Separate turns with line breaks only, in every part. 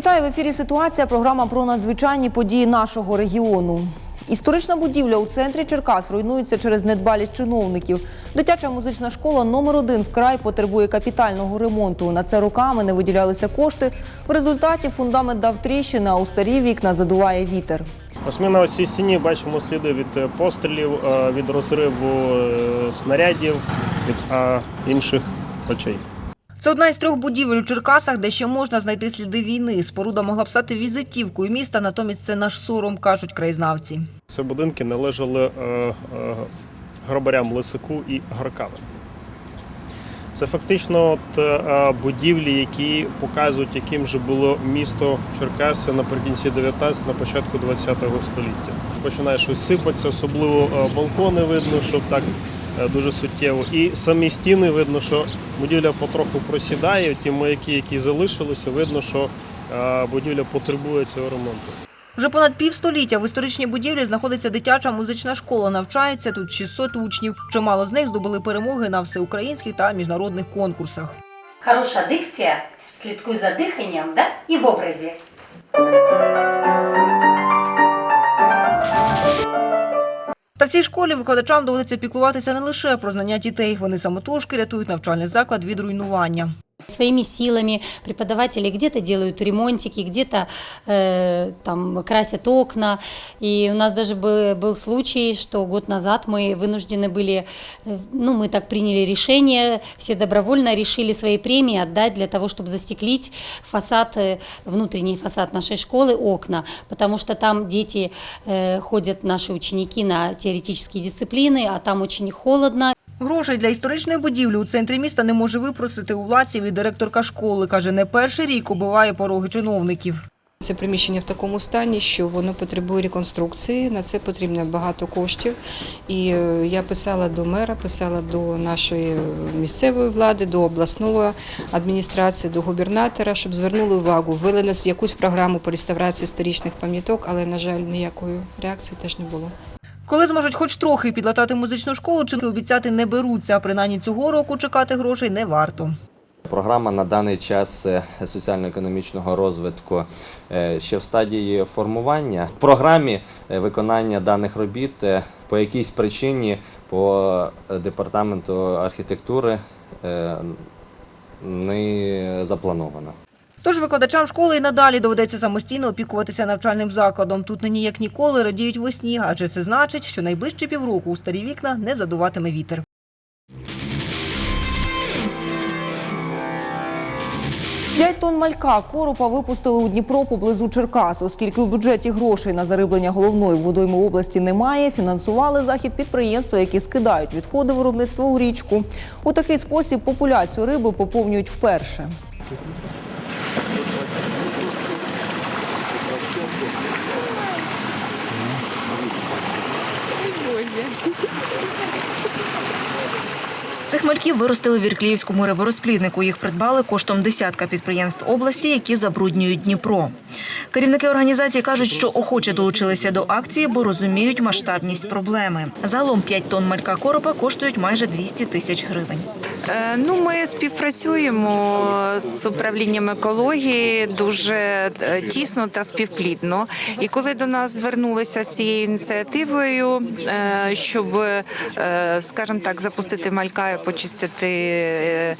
Вітаю в ефірі. Ситуація. Програма про надзвичайні події нашого регіону. Історична будівля у центрі Черкас руйнується через недбалість чиновників. Дитяча музична школа номер один вкрай потребує капітального ремонту. На це роками не виділялися кошти. В результаті фундамент дав тріщини, а у старі вікна задуває вітер.
Ось ми на цій стіні бачимо сліди від е, пострілів, е, від розриву е, снарядів, від інших речей.
Це одна із трьох будівель у Черкасах, де ще можна знайти сліди війни. Споруда могла б стати візитівкою міста, натомість це наш сором, кажуть краєзнавці.
Ці будинки належали е, е, гробарям Лисику і Горкаве. Це фактично от, е, будівлі, які показують, яким же було місто Черкаси наприкінці 19 на початку 20 століття. Починає щось сипатися, особливо балкони видно, що так дуже суттєво. І самі стіни видно, що будівля потроху просідає. Ті маяки, які залишилися, видно, що е, будівля потребує цього ремонту.
Вже понад півстоліття в історичній будівлі знаходиться дитяча музична школа. Навчається тут 600 учнів. Чимало з них здобули перемоги на всеукраїнських та міжнародних конкурсах.
Хороша дикція, слідкуй за диханням да? і в образі.
Та в цій школі викладачам доводиться піклуватися не лише про знання дітей. Вони самотужки рятують навчальний заклад від руйнування.
Своими силами преподаватели где-то делают ремонтики, где-то э, там красят окна. И у нас даже бы- был случай, что год назад мы вынуждены были, э, ну мы так приняли решение, все добровольно решили свои премии отдать для того, чтобы застеклить фасад, э, внутренний фасад нашей школы, окна, потому что там дети э, ходят, наши ученики, на теоретические дисциплины, а там очень холодно,
Грошей для історичної будівлі у центрі міста не може випросити у владців і директорка школи. Каже, не перший рік убиває пороги чиновників.
Це приміщення в такому стані, що воно потребує реконструкції. На це потрібно багато коштів. І е, я писала до мера, писала до нашої місцевої влади, до обласної адміністрації, до губернатора, щоб звернули увагу, ввели нас в якусь програму по реставрації історичних пам'яток, але, на жаль, ніякої реакції теж не було.
Коли зможуть хоч трохи підлатати музичну школу, чи обіцяти не беруться. А принаймні цього року чекати грошей не варто.
Програма на даний час е, соціально-економічного розвитку е, ще в стадії формування. В програмі е, виконання даних робіт по якійсь причині по департаменту архітектури не заплановано.
Тож викладачам школи і надалі доведеться самостійно опікуватися навчальним закладом. Тут нині як ніколи радіють весні, адже це значить, що найближчі півроку у старі вікна не задуватиме вітер. П'ять тонн малька коропа випустили у Дніпро поблизу Черкас. Оскільки у бюджеті грошей на зариблення головної водойми області немає, фінансували захід підприємства, які скидають відходи виробництва у річку. У такий спосіб популяцію риби поповнюють вперше.
Цих мальків виростили в Іркліївському риворозпліднику. Їх придбали коштом десятка підприємств області, які забруднюють Дніпро. Керівники організації кажуть, що охоче долучилися до акції, бо розуміють масштабність проблеми. Загалом 5 тонн малька коропа коштують майже 200 тисяч гривень.
Е, Ну, ми співпрацюємо з управлінням екології дуже е, тісно та співплідно. І коли до нас звернулися з цією ініціативою, е, щоб, скажімо так, запустити малька і почистити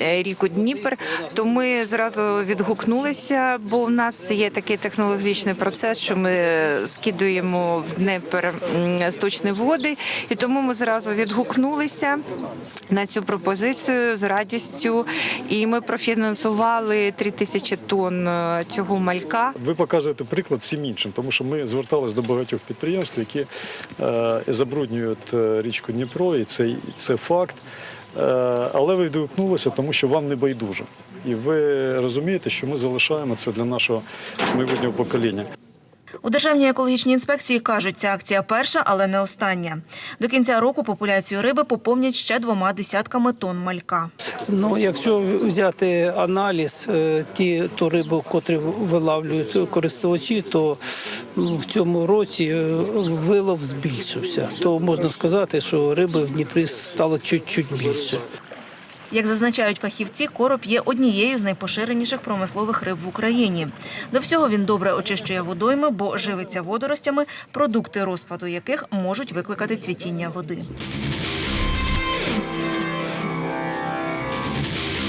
ріку Дніпр, то ми зразу відгукнулися, бо в нас є такий технологічний процес, що ми скидуємо в Дніпр сточні води, і тому ми зразу відгукнулися на цю пропозицію з радістю. І ми профінансували 3 тисячі тонн е, цього малька.
Ви показуєте приклад всім іншим, тому що ми зверталися до багатьох підприємств, які е, забруднюють е, річку Дніпро, і це, це факт. Е, але ви відгукнулися, тому що вам не байдуже. І ви розумієте, що ми залишаємо це для нашого майбутнього покоління.
У Державній екологічній інспекції кажуть, ця акція перша, але не остання. До кінця року популяцію риби поповнять ще двома десятками тонн малька.
Ну, якщо взяти аналіз, е, ті ту рибу, котрі вилавлюють користувачі, то ну, в цьому році е, вилов збільшився. То можна сказати, що риби в Дніпрі стало чуть-чуть більше.
Як зазначають фахівці, короб є однією з найпоширеніших промислових риб в Україні. До всього він добре очищує водойми, бо живиться водоростями, продукти розпаду яких можуть викликати цвітіння води.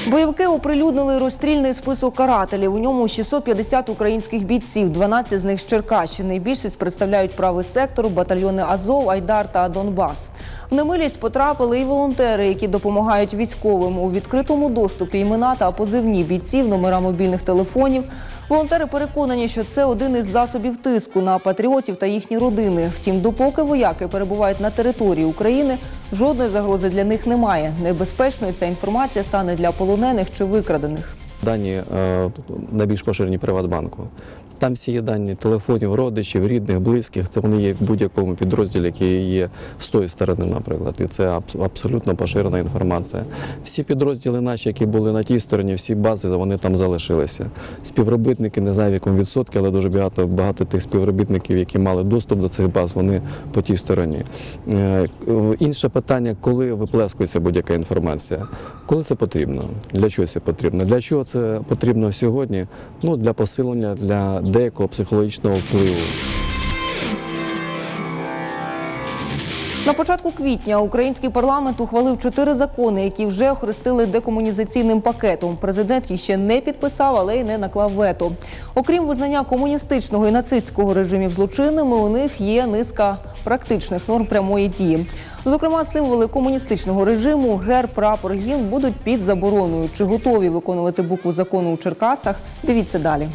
Бойовики оприлюднили розстрільний список карателів. У ньому 650 українських бійців, 12 з них з Черкащини. Більшість представляють правий сектор, батальйони Азов, Айдар та Донбас. В немилість потрапили і волонтери, які допомагають військовим у відкритому доступі імена та позивні бійців, номера мобільних телефонів. Волонтери переконані, що це один із засобів тиску на патріотів та їхні родини. Втім, допоки вояки перебувають на території України, жодної загрози для них немає. Небезпечною ця інформація стане для полонених чи викрадених.
Дані е, найбільш поширені Приватбанку. Там всі є дані телефонів, родичів, рідних, близьких. Це вони є в будь-якому підрозділі, який є з тої сторони, наприклад. І це абсолютно поширена інформація. Всі підрозділи наші, які були на тій стороні, всі бази вони там залишилися. Співробітники не знаю якому відсотку, але дуже багато багато тих співробітників, які мали доступ до цих баз, вони по тій стороні. Е, Інше питання, коли виплескується будь-яка інформація, коли це потрібно, для чого це потрібно? Для чого це потрібно сьогодні? Ну для посилення для деякого психологічного впливу.
На початку квітня український парламент ухвалив чотири закони, які вже охрестили декомунізаційним пакетом. Президент їх ще не підписав, але й не наклав вето. Окрім визнання комуністичного і нацистського режимів злочинними, у них є низка практичних норм прямої дії. Зокрема, символи комуністичного режиму, герб, прапор, гімн будуть під забороною. Чи готові виконувати букву закону у Черкасах? Дивіться далі.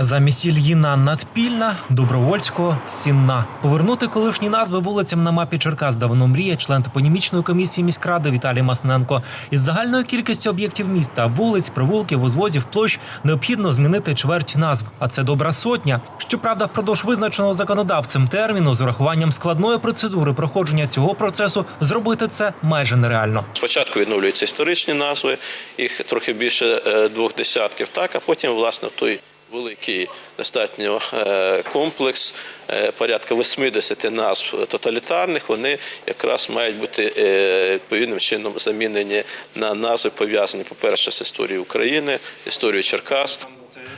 Замість Ільїна надпільна, добровольського сінна. Повернути колишні назви вулицям на мапі Черкас давно мріє член топонімічної комісії міськради Віталій Масненко. Із загальною кількістю об'єктів міста, вулиць, провулків, узвозів, площ необхідно змінити чверть назв, а це добра сотня. Щоправда, впродовж визначеного законодавцем терміну з урахуванням складної процедури проходження цього процесу зробити це майже нереально.
Спочатку відновлюються історичні назви, їх трохи більше е, двох десятків, так, а потім, власне, той великий достатньо е, комплекс, е, порядка 80 назв тоталітарних, вони якраз мають бути е, відповідним чином замінені на назви, пов'язані, по-перше, з історією України, історією Черкас.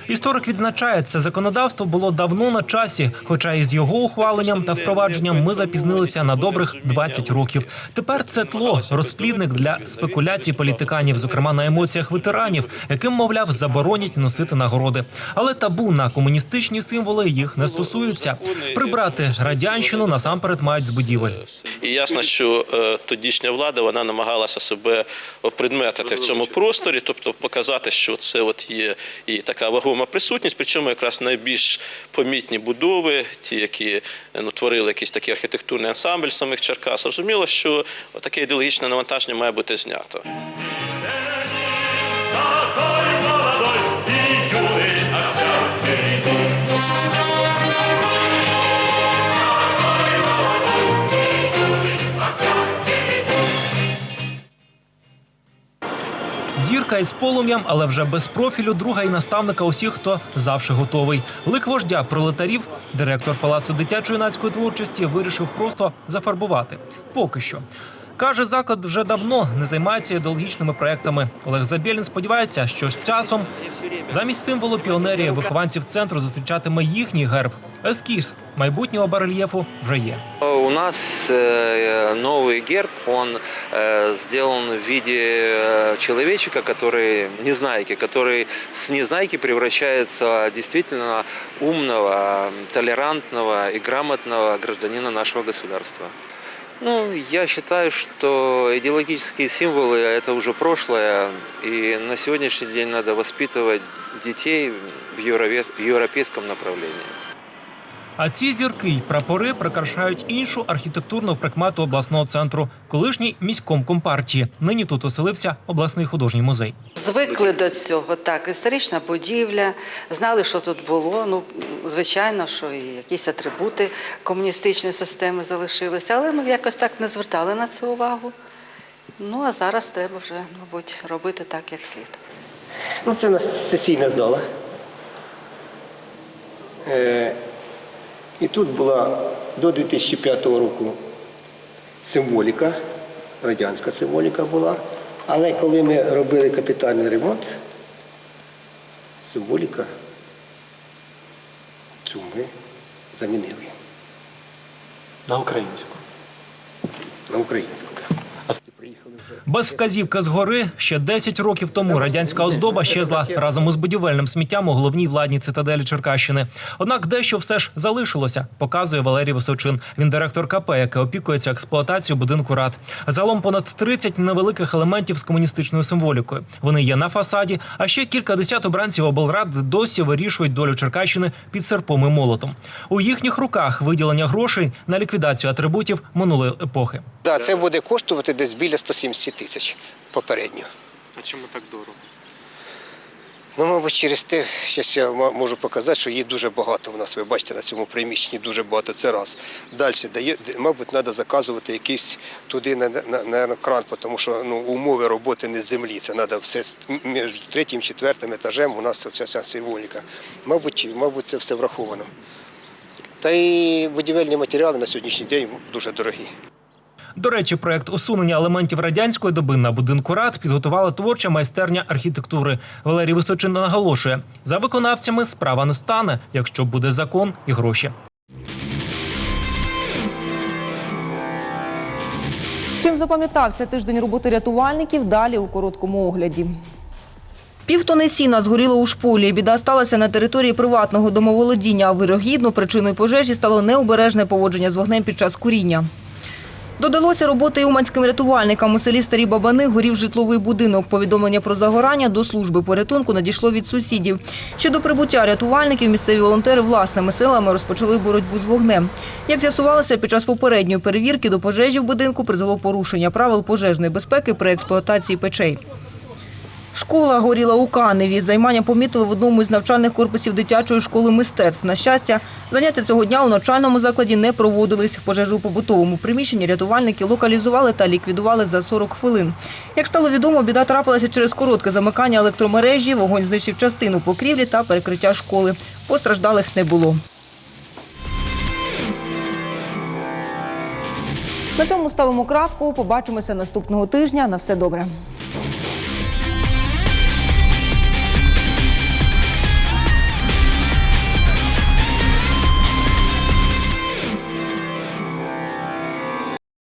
Історик відзначає, це законодавство було давно на часі, хоча із його ухваленням та впровадженням ми запізнилися на добрих 20 років. Тепер це тло, розплідник для спекуляцій політиканів, зокрема на емоціях ветеранів, яким, мовляв, заборонять носити нагороди. Але табу на комуністичні символи їх не стосуються. Прибрати радянщину насамперед мають з будівель.
І ясно, що е, тодішня влада вона намагалася себе опредметити в цьому просторі, тобто показати, що це от є і така вагома присутність. Причому якраз найбільш помітні будови, ті, які ну, творили якийсь такий архітектурний ансамбль самих Черкас, зрозуміло, що таке ідеологічне навантаження має бути знято.
Зірка із полум'ям, але вже без профілю, друга і наставника усіх, хто завжди готовий. Лик вождя пролетарів, директор палацу дитячо-юнацької творчості, вирішив просто зафарбувати. Поки що. Каже, заклад вже давно не займається ідеологічними проектами. Олег Забєлін сподівається, що з часом замість символу піонерії вихованців центру зустрічатиме їхній герб. Ескіз майбутнього барельєфу вже є.
У нас новый герб, он сделан в виде человечка, который, незнайки, который с незнайки превращается действительно умного, толерантного и грамотного гражданина нашего государства. Ну, я считаю, что идеологические символы – это уже прошлое, и на сегодняшний день надо воспитывать детей в европейском направлении.
А ці зірки й прапори прикрашають іншу архітектурну прикмету обласного центру, колишній міськом компартії. Нині тут оселився обласний художній музей.
Звикли до цього, так, історична будівля, знали, що тут було. Ну, звичайно, що і якісь атрибути комуністичної системи залишилися, але ми якось так не звертали на це увагу. Ну, а зараз треба вже, мабуть, робити так, як слід.
Ну, це у нас сесійна зала. Е, і тут була до 2005 року символіка, радянська символіка була. Але коли ми робили капітальний ремонт, символіка цю ми замінили
На українську.
на українську. так.
Без вказівки згори ще 10 років тому радянська оздоба щезла разом із будівельним сміттям у головній владній цитаделі Черкащини. Однак дещо все ж залишилося, показує Валерій Височин. Він директор КП, яке опікується експлуатацією будинку рад. Загалом понад 30 невеликих елементів з комуністичною символікою. Вони є на фасаді, а ще кілька десят обранців облрад досі вирішують долю Черкащини під серпом і молотом. У їхніх руках виділення грошей на ліквідацію атрибутів минулої епохи.
Да, це буде коштувати десь біля 170 тисяч попередньо.
А чому так дорого?
Ну, мабуть, через те, зараз я можу показати, що її дуже багато в нас. Ви бачите, на цьому приміщенні дуже багато. Це раз. Далі, дає, мабуть, треба заказувати якийсь туди на, на, на, на кран, тому що ну, умови роботи не з землі. Це треба все між третім, четвертим етажем. У нас ця символіка. Мабуть, мабуть, це все враховано. Та й будівельні матеріали на сьогоднішній день дуже дорогі.
До речі, проект усунення елементів радянської доби на будинку рад підготувала творча майстерня архітектури. Валерій Височин наголошує: за виконавцями справа не стане, якщо буде закон і гроші.
Чим запам'ятався тиждень роботи рятувальників? Далі у короткому огляді. Півтони сіна згоріло у шполі. Біда сталася на території приватного домоволодіння. Вирогідно причиною пожежі стало необережне поводження з вогнем під час куріння. Додалося роботи і уманським рятувальникам. У селі Старі Бабани горів житловий будинок. Повідомлення про загорання до служби порятунку надійшло від сусідів. Ще до прибуття рятувальників місцеві волонтери власними силами розпочали боротьбу з вогнем. Як з'ясувалося, під час попередньої перевірки до пожежі в будинку призвело порушення правил пожежної безпеки при експлуатації печей. Школа горіла у Каневі. Займання помітили в одному із навчальних корпусів дитячої школи мистецтв. На щастя, заняття цього дня у навчальному закладі не проводились. Пожежу у побутовому приміщенні рятувальники локалізували та ліквідували за 40 хвилин. Як стало відомо, біда трапилася через коротке замикання електромережі. Вогонь знищив частину покрівлі та перекриття школи. Постраждалих не було. На цьому ставимо крапку. Побачимося наступного тижня. На все добре.